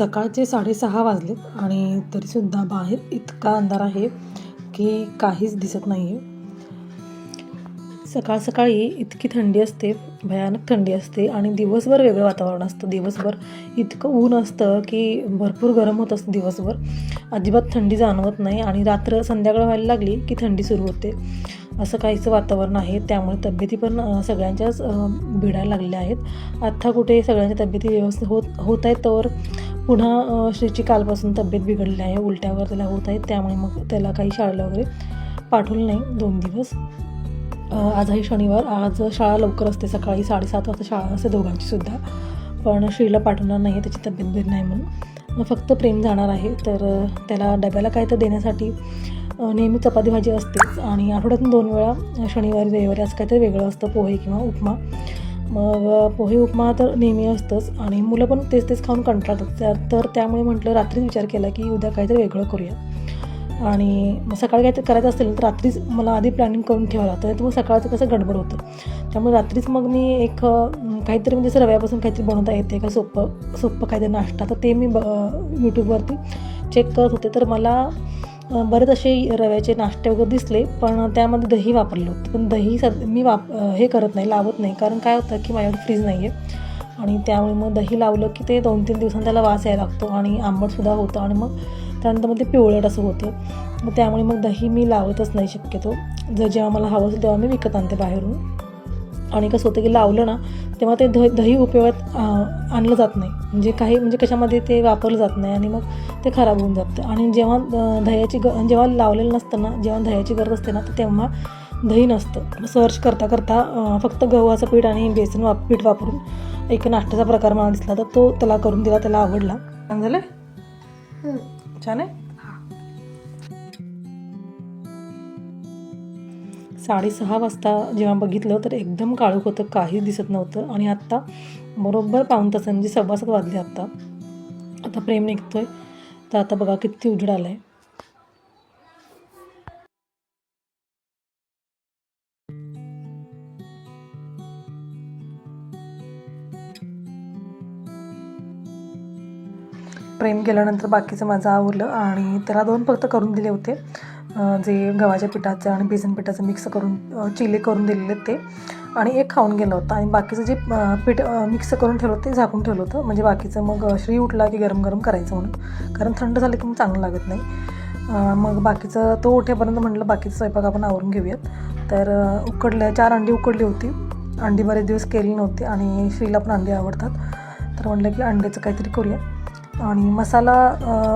सकाळचे साडेसहा वाजलेत आणि तरीसुद्धा बाहेर इतका अंधार आहे की काहीच दिसत नाही आहे सकाळ सकाळी इतकी थंडी असते भयानक थंडी असते आणि दिवसभर वेगळं वातावरण असतं. दिवसभर इतकं ऊन असतं की भरपूर गरम होत असतं दिवसभर. अजिबात थंडी जाणवत नाही आणि रात्र संध्याकाळ व्हायला लागली की थंडी सुरू होते. असं काहीचं वातावरण आहे त्यामुळे तब्येती पण सगळ्यांच्याच भिडायला लागल्या लागलेल्या आहेत. आत्ता कुठे सगळ्यांच्या तब्येती व्यवस्थित होत होत आहेत तर पुन्हा श्रीची कालपासून तब्येत बिघडली आहे उलट्या वगैरे त्याला होत आहेत त्यामुळे मग त्याला काही शाळेला वगैरे पाठवलं नाही दोन दिवस. आजही शनिवार आज शाळा लवकर असते सकाळी साडेसात वाजता शाळा असते दोघांची सुद्धा. पण श्रीला पाठवणार नाही त्याची तब्येत बरी नाही म्हणून. मग फक्त प्रेम जाणार आहे तर त्याला डब्याला काय तर देण्यासाठी नेहमी चपाती भाजी असतेच आणि आठवड्यातून दोन वेळा शनिवारी रविवारी असं काहीतरी वेगळं असतं पोहे किंवा उपमा. मग पोहे उपमा तर नेहमी असतंच आणि मुलं पण तेच तेच खाऊन कंटाळतात. त्या तर त्यामुळे म्हटलं रात्रीच विचार केला की उद्या काहीतरी वेगळं करूया. आणि मग सकाळी काहीतरी करायचं असेल तर रात्रीच मला आधी प्लॅनिंग करून ठेवावं लागतं. तर मग सकाळचं कसं गडबड होतं. त्यामुळे रात्रीच मग मी एक काहीतरी म्हणजे असं रव्यापासून काहीतरी बनवता येते का सोपं सोपं काहीतरी नाश्ता. तर ते मी ब यूट्यूबवरती चेक करत होते. तर मला बरेच असे रव्याचे नाश्ते वगैरे दिसले पण त्यामध्ये दही वापरलं होतं. पण दही सद मी वाप हे करत नाही लावत नाही. कारण काय होतं की माझ्याकडे फ्रीज नाही आहे आणि त्यामुळे मग दही लावलं की ते दोन तीन दिवसांनी त्याला वास यायला लागतो आणि आंबटसुद्धा होतं. आणि मग त्यानंतर मग ते पिवळट असं होतं. मग त्यामुळे मग दही मी लावतच नाही शक्यतो. जर जेव्हा मला हवं असेल तेव्हा मी विकत आणते बाहेरून. आणि कसं होतं की लावलं ना तेव्हा ते दही दही उपयोगात आणलं जात नाही. म्हणजे काही म्हणजे कशामध्ये ते वापरलं जात नाही आणि मग ते खराब होऊन जातं. आणि जेव्हा दह्याची ग जेव्हा लावलेलं नसतं ना जेव्हा दह्याची गरज असते ना तर तेव्हा दही नसतं. सर्च करता करता फक्त गव्हाचं पीठ आणि बेसन वाप पीठ वापरून एक नाश्त्याचा प्रकार मला दिसला तर तो त्याला करून दिला त्याला आवडला. छान झालं? छान आहे? साडेसहा वाजता जेव्हा बघितलं तर एकदम काळोख होतं काहीच दिसत नव्हतं. आणि आत्ता बरोबर पाऊण तास म्हणजे सव्वा सात वाजले आत्ता. आता प्रेम निघतोय. तर आता बघा किती उजेड आला आहे प्रेम केल्यानंतर बाकीचं माझं आवरलं आणि त्याला दोन फक्त करून दिले होते. जे गव्हाच्या पिठाचं आणि बेसन पिठाचं मिक्स करून चिले करून दिलेले ते. आणि एक खाऊन गेलं होतं. आणि बाकीचं जे पीठ मिक्स करून ठेवलं ते झाकून ठेवलं होतं. म्हणजे बाकीचं मग श्री उठला की गरम गरम करायचं म्हणून. कारण थंड झालं की मग चांगलं लागत नाही. मग बाकीचं तो उठेपर्यंत म्हटलं बाकीचं स्वयंपाक आपण आवरून घेऊयात. तर उकडल्या चार अंडी उकडली होती. अंडी बरेच दिवस केली नव्हती आणि श्रीला पण अंडी आवडतात. तर म्हटलं की अंड्याचं काहीतरी करूया. आणि मसाला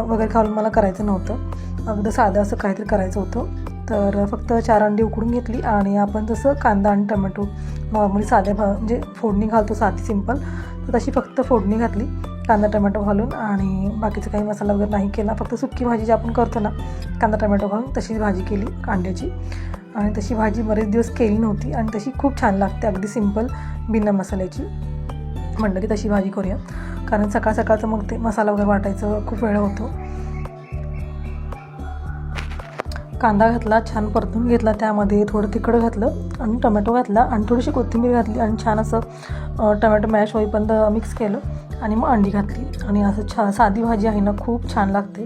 वगैरे घालून मला करायचं नव्हतं. अगदी साधं असं काहीतरी करायचं होतं. तर फक्त चार अंडी उकडून घेतली आणि आपण जसं कांदा आणि टमॅटो नॉर्मली साध्या भा म्हणजे फोडणी घालतो साधी सिंपल तर तशी फक्त फोडणी घातली कांदा टमॅटो घालून आणि बाकीचं काही मसाला वगैरे नाही केला. फक्त सुकी भाजी जी आपण करतो ना कांदा टमॅटो घालून तशीच भाजी केली कांद्याची. आणि तशी भाजी बरेच दिवस केली नव्हती आणि तशी खूप छान लागते अगदी सिंपल बिना मसाल्याची. म्हणलं की तशी भाजी करूया. कारण सकाळ सकाळचं मग ते मसाला वगैरे वाटायचं खूप वेळ होतो. कांदा घातला छान परतून घेतला त्यामध्ये थोडं तिकडं घातलं आणि टोमॅटो घातला आणि थोडीशी कोथिंबीर घातली आणि छान असं टोमॅटो टमॅटो मॅश होईपर्यंत मिक्स केलं आणि मग अंडी घातली. आणि असं छान साधी भाजी आहे ना खूप छान लागते.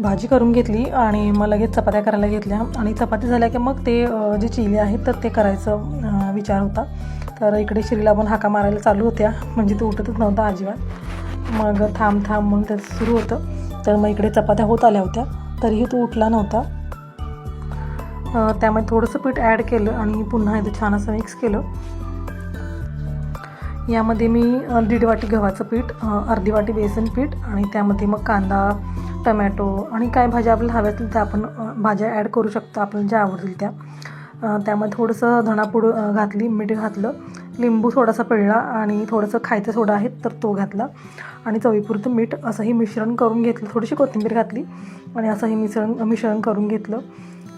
भाजी करून घेतली आणि मग लगेच चपात्या करायला घेतल्या. आणि चपाती झाल्या की मग ते जे चिले आहेत तर ते करायचं विचार होता. तर इकडे श्रीला पण हाका मारायला चालू होत्या. म्हणजे तो उठतच नव्हता अजिबात. मग थांब थांब मग त्याचं सुरू होतं. तर मग इकडे चपात्या होत आल्या होत्या. तरीही तो उठला नव्हता. त्यामुळे थोडंसं पीठ ॲड केलं आणि पुन्हा इथं छान असं मिक्स केलं. यामध्ये मी दीड वाटी गव्हाचं पीठ अर्धी वाटी बेसन पीठ आणि त्यामध्ये मग कांदा टमॅटो आणि काय भाज्या आपल्याला हव्या असतील त्या आपण भाज्या ॲड करू शकतो आपल्याला ज्या आवडतील त्या. त्यामध्ये थोडंसं धणापूड घातली मीठ घातलं लिंबू थोडासा पिळला आणि थोडंसं खायचा सोडा आहे तर तो घातला. आणि चवीपुरतं मीठ असंही मिश्रण करून घेतलं थोडीशी कोथिंबीर घातली आणि असंही मिश्रण मिश्रण करून घेतलं.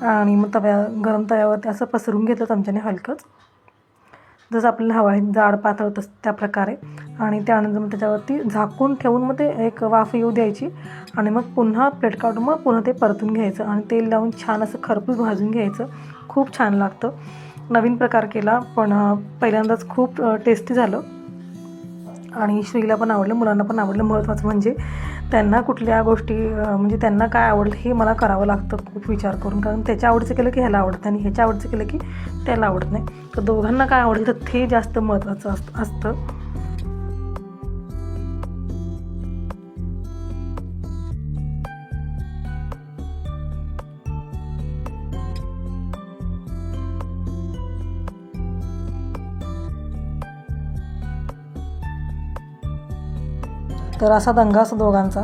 आणि मग तव्या गरम तव्यावरती असं पसरून घेतलं चमच्याने हलकंच. जसं आपल्याला हवा आहे जाड पातळ तस त्या प्रकारे. आणि त्यानंतर मग त्याच्यावरती झाकून ठेवून मग ते एक वाफ येऊ द्यायची. आणि मग पुन्हा प्लेट काढून मग पुन्हा ते परतून घ्यायचं. आणि तेल लावून छान असं खरपूस भाजून घ्यायचं. खूप छान लागतं. नवीन प्रकार केला पण पहिल्यांदाच खूप टेस्टी झालं. आणि श्रीला पण आवडलं मुलांना पण आवडलं. महत्त्वाचं म्हणजे त्यांना कुठल्या गोष्टी म्हणजे त्यांना काय आवडलं हे मला करावं लागतं खूप विचार करून. कारण त्याच्या आवडीचं केलं की ह्याला आवडतं आणि ह्याच्या आवडीचं केलं की त्याला आवडत नाही. तर दोघांना काय आवडेल तर ते जास्त महत्त्वाचं असतं असतं. तर असा दंगा असतो दोघांचा.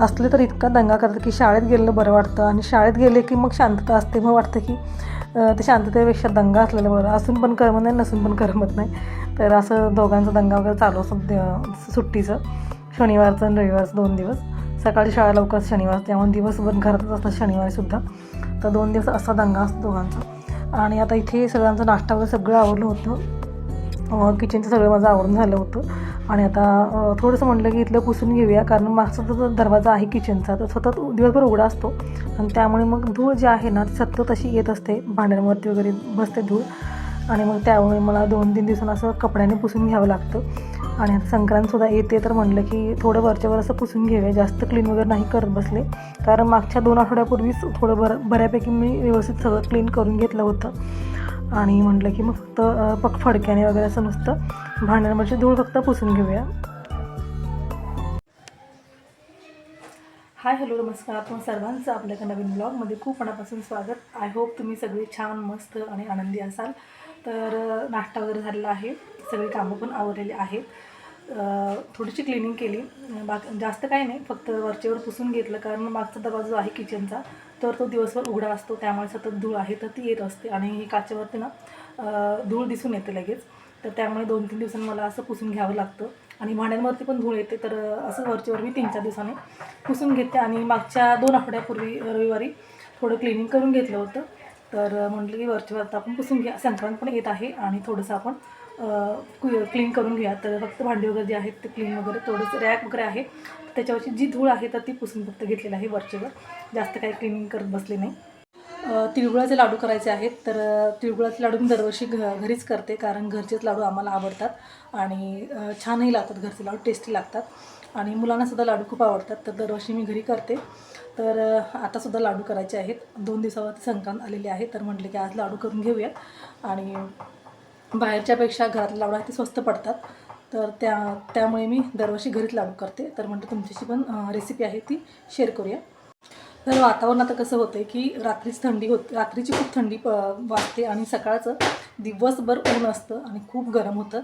असले तर इतका दंगा करतात की शाळेत गेलेलं बरं वाटतं आणि शाळेत गेले की मग शांतता असते. मग वाटतं की ते शांततेपेक्षा दंगा असलेलं बरं. असून पण करमत नाही नसून पण करमत नाही. तर असं दोघांचा दंगा वगैरे चालू असतो द- सुट्टीचं. शनिवारचं आणि रविवारचं दोन दिवस. सकाळी शाळा लवकर शनिवार त्यामुळे दिवसभर घरातच असतात शनिवारीसुद्धा तर दोन दिवस असा दंगा असतो दोघांचा. आणि आता इथे सगळ्यांचा नाश्ता वगैरे सगळं आवडलं होतं. किचनचं सगळं माझं आवरून झालं होतं. आणि आता थोडंसं म्हटलं की इथलं पुसून घेऊया कारण मागचा जो दरवाजा आहे किचनचा तो सतत दिवसभर उघडा असतो. आणि त्यामुळे मग धूळ जी आहे ना ती सतत अशी येत असते भांड्यांवरती वगैरे बसते धूळ. आणि मग त्यामुळे मला दोन तीन दिवसांना असं कपड्याने पुसून घ्यावं लागतं. आणि आता संक्रांतसुद्धा येते तर म्हणलं की थोडं वरच्यावर असं पुसून घेऊया जास्त क्लीन वगैरे नाही करत बसले. कारण मागच्या दोन आठवड्यापूर्वीच थोडं बरं बऱ्यापैकी मी व्यवस्थित सगळं क्लीन करून घेतलं होतं. आणि म्हटलं की मग फक्त पक फडक्याने वगैरे असं नुसतं भांड्यांवरची म्हणजे धूळ फक्त पुसून घेऊया. हाय हॅलो नमस्कार. आपण सर्वांचं आपल्या एका नवीन ब्लॉगमध्ये खूप मनापासून स्वागत. आय होप तुम्ही सगळे छान मस्त आणि आनंदी असाल. तर नाश्ता वगैरे झालेला आहे. सगळी कामं पण आवरलेली आहेत. थोडीशी क्लिनिंग केली. बाकी जास्त काही नाही. फक्त वरचेवर पुसून घेतलं. कारण मागचा दरवाजा जो आहे किचनचा तर तो दिवसभर उघडा असतो त्यामुळे सतत धूळ आहे तर ती येत असते. आणि काचेवरती ना धूळ दिसून येते लगेच. तर त्यामुळे दोन तीन दिवसांनी मला असं पुसून घ्यावं लागतं. आणि भांड्यांवरती पण धूळ येते तर असं वरचीवर मी तीन चार दिवसांनी पुसून घेते. आणि मागच्या दोन आठवड्यापूर्वी रविवारी थोडं क्लिनिंग करून घेतलं होतं. तर म्हटलं की वरचीवर आता आपण पुसून घ्या. संक्रांत पण येत आहे आणि थोडंसं आपण क्लीन करून घ्या. तर फक्त भांडी वगैरे जे आहेत ते क्लीन वगैरे थोडंसं रॅक वगैरे आहे. त्याच्यावरची जी धूळ आहे तर ती पुसून फक्त घेतलेली आहे वरचेवर. जास्त काही क्लिनिंग करत बसले नाही. तिळगुळाचे लाडू करायचे आहेत. तर तिळगुळाचे लाडू मी दरवर्षी घ घरीच करते कारण घरचेच लाडू आम्हाला आवडतात. आणि छानही लागतात घरचे लाडू टेस्टी लागतात. आणि मुलांनासुद्धा लाडू खूप आवडतात. तर दरवर्षी मी घरी करते. तर आतासुद्धा लाडू करायचे आहेत. दोन दिवसावरती संक्रांत आलेली आहे. तर म्हटले की आज लाडू करून घेऊयात. आणि बाहेरच्यापेक्षा घरात लावला ते स्वस्त पडतात. तर त्या त्यामुळे मी दरवर्षी घरीच लाडू करते. तर म्हणते तुमच्याशी पण रेसिपी आहे ती शेअर करूया. तर वातावरण आता कसं होतं आहे की रात्रीच थंडी होते रात्रीची खूप थंडी प वाजते आणि सकाळचं दिवसभर ऊन असतं आणि खूप गरम होतं.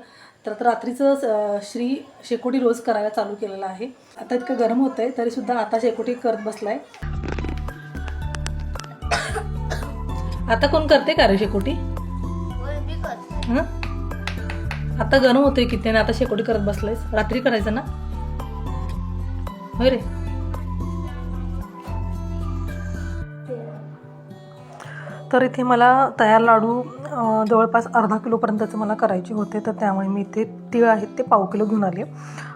तर आता रात्रीचं श्री शेकोटी रोज करायला चालू केलेलं आहे. आता इतकं गरम होतं आहे तरीसुद्धा आता शेकोटी करत बसला आहे आता कोण करते का रे शेकोटी? आता गरम होतोय किती आणि आता शेकोटी करत बसलायस? रात्री करायचं ना? होय रे. तर इथे मला तयार लाडू जवळपास अर्धा किलोपर्यंतचे मला करायचे होते तर त्यामुळे मी इथे तीळ आहेत ते पाव किलो घेऊन आले.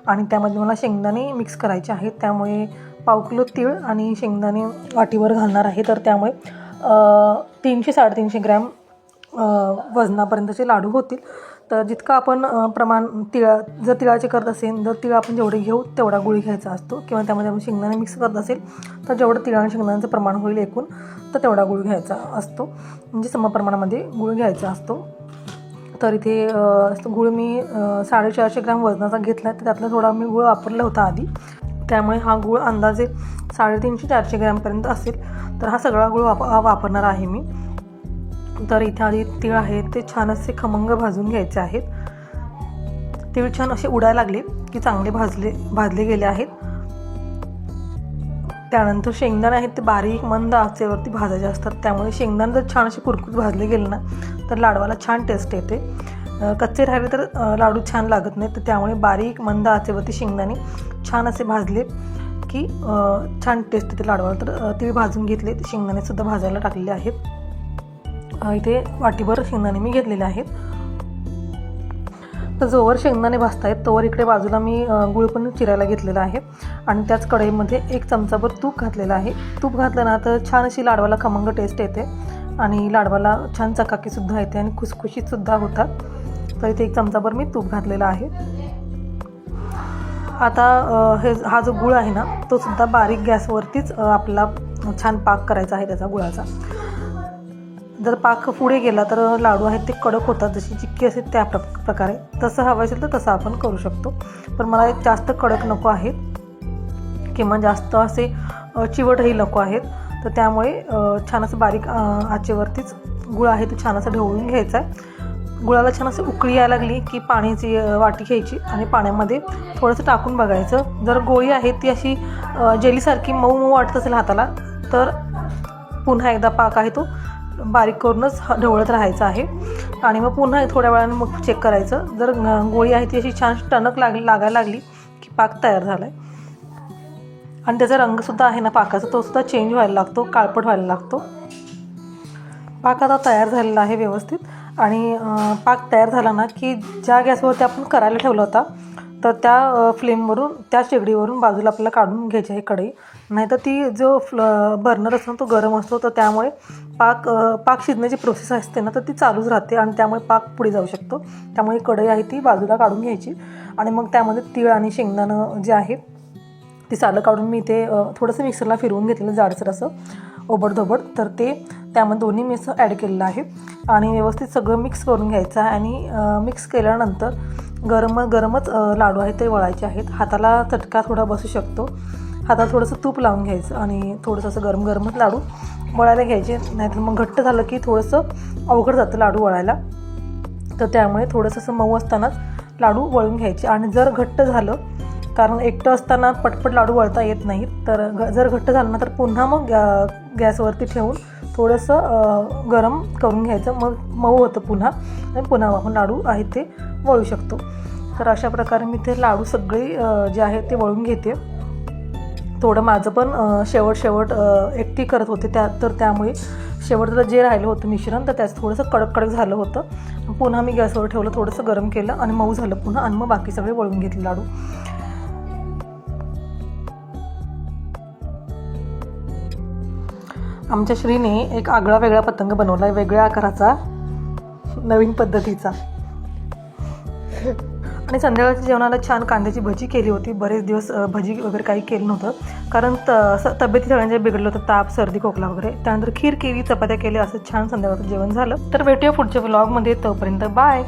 आणि त्यामध्ये मला शेंगदाणे मिक्स करायचे आहेत त्यामुळे पाव किलो तीळ आणि शेंगदाणे वाटीवर घालणार आहे. तर त्यामुळे तीनशे साडेतीनशे ग्रॅम वजनापर्यंतचे लाडू होतील. तर जितकं आपण प्रमाण तिळा जर तिळाचे करत असेल जर तिळ आपण जेवढे घेऊ तेवढा गुळ घ्यायचा असतो. किंवा त्यामध्ये आपण शेंगदाणे मिक्स करत असेल तर जेवढं तिळ आणि शेंगदाण्याचं प्रमाण होईल एकूण तर तेवढा गुळ घ्यायचा असतो. म्हणजे समप्रमाणामध्ये गुळ घ्यायचा असतो. तर इथे गुळ मी साडेचारशे ग्रॅम वजनाचा घेतला तर त्यातला थोडा मी गुळ वापरला होता आधी. त्यामुळे हा गुळ अंदाजे साडेतीनशे चारशे ग्रॅमपर्यंत असेल. तर हा सगळा गुळ वाप वापरणार आहे मी. तर इथे आधी तीळ आहेत ते छान असे खमंग भाजून घ्यायचे आहेत. तीळ छान असे उडायला लागले की चांगले भाजले भाजले गेले आहेत. त्यानंतर शेंगदाणे आहेत ते बारीक मंद आचेवरती भाजायचे असतात. त्यामुळे शेंगदाणे जर छान असे कुरकुत भाजले गेले ना तर लाडवाला छान टेस्ट येते. कच्चे राहिले तर लाडू छान लागत नाही तर त्यामुळे बारीक मंद आचेवरती शेंगदाणे छान असे भाजले की छान टेस्ट येते लाडवाला. तर अं, तीळ भाजून घेतले शेंगदाणेसुद्धा भाजायला टाकलेले आहेत. इथे वाटीभर शेंगदाणे मी घेतलेले आहेत. तर जोवर शेंगदाणे भाजतायत तोवर इकडे बाजूला मी गुळ पण चिरायला घेतलेला आहे. आणि त्याच कढईमध्ये एक चमचाभर तूप घातलेलं आहे. तूप घातलं ना तर छान अशी लाडवाला खमंग टेस्ट येते. आणि लाडवाला छान चकाकीसुद्धा येते आणि खुसखुशीतसुद्धा होतात. तर इथे एक चमचाभर मी तूप घातलेलं आहे. आता हे हा जो गुळ आहे ना तो सुद्धा बारीक गॅसवरतीच आपला छान पाक करायचा आहे त्याचा गुळाचा. जर पाक पुढे गेला तर लाडू आहेत ते कडक होतात जशी चिक्की असेल त्या प्र प्रकारे. तसं हवं असेल तर तसं आपण करू शकतो. पण मला एक जास्त कडक नको आहेत. किंवा जास्त असे चिवटही नको आहेत. तर त्यामुळे छान असं बारीक आचेवरतीच गुळ आहे तो छान असं ढवळून घ्यायचा आहे. गुळाला छान असं उकळी यायला लागली की पाण्याची वाटी घ्यायची आणि पाण्यामध्ये थोडंसं टाकून बघायचं. जर गोळी आहे ती अशी जेलीसारखी मऊ मऊ वाटत असेल हाताला तर पुन्हा एकदा पाक आहे तो बारीक करूनच ढवळत राहायचं आहे. आणि मग पुन्हा थोड्या वेळाने मग चेक करायचं. जर गोळी आहे ती अशी छान टणक लाग लागायला लागली की पाक तयार झाला आहे आणि त्याचा रंगसुद्धा आहे ना पाकाचा तो सुद्धा चेंज व्हायला लागतो काळपट व्हायला लागतो. पाक आता तयार झालेला आहे व्यवस्थित. आणि पाक तयार झाला ना की ज्या गॅसवरती आपण करायला ठेवला होता तर त्या फ्लेमवरून त्या शेगडीवरून बाजूला आपल्याला काढून घ्यायची आहे कढई. नाहीतर ती जो फ्ल बर्नर असतो तो गरम असतो. तर त्यामुळे पाक पाक शिजण्याची प्रोसेस असते ना तर ती चालूच राहते आणि त्यामुळे पाक पुढे जाऊ शकतो. त्यामुळे कढई आहे ती बाजूला काढून घ्यायची. आणि मग त्यामध्ये तीळ आणि शेंगदाणं जे आहे ती सालं काढून मी ते थोडंसं मिक्सरला फिरवून घेतलेलं जाडसर असं ओबडधोबड. तर ते त्यामध्ये दोन्ही मी असं ॲड केलेलं आहे. आणि व्यवस्थित सगळं मिक्स करून घ्यायचं आहे. आणि मिक्स केल्यानंतर गरम गरमच लाडू आहेत ते वळायचे आहेत. हाताला चटका थोडा बसू शकतो. हाताला थोडंसं तूप लावून घ्यायचं आणि थोडंसं असं गरम गरमच लाडू वळायला घ्यायचे. नाहीतर मग घट्ट झालं की थोडंसं अवघड जातं लाडू वळायला. तर त्यामुळे थोडंसं असं मऊ असतानाच लाडू वळून घ्यायचे. आणि जर घट्ट झालं कारण एकटं असताना पटपट लाडू वळता येत नाहीत तर ग जर घट्ट झालं ना तर पुन्हा मग गॅ गॅसवरती ठेवून थोडंसं गरम करून घ्यायचं. मग मऊ होतं पुन्हा. आणि पुन्हा आपण लाडू आहे ते वळू शकतो. तर अशा प्रकारे मी ते लाडू सगळे जे आहेत ते वळून घेते. थोडं माझं पण शेवट शेवट एकटी करत होते त्या तर त्यामुळे शेवटचं जे राहिलं होतं मिश्रण तर त्याचं थोडंसं कडक कडक झालं होतं. पुन्हा मी गॅसवर ठेवलं थोडंसं गरम केलं आणि मऊ झालं पुन्हा. आणि मग बाकी सगळे वळून घेतले लाडू. आमच्या श्रीने एक आगळा वेगळा पतंग बनवला आहे वेगळ्या आकाराचा नवीन पद्धतीचा. आणि संध्याकाळच्या जेवणाला छान कांद्याची भजी केली होती. बरेच दिवस भजी वगैरे काही केलं नव्हतं. कारण त तब्येती सगळ्यांच्या बिघडलं होतं. ताप सर्दी खोकला वगैरे. त्यानंतर खीर केली चपात्या केल्या. असं छान संध्याकाळचं जेवण झालं. तर भेटूया पुढच्या व्लॉगमध्ये तोपर्यंत बाय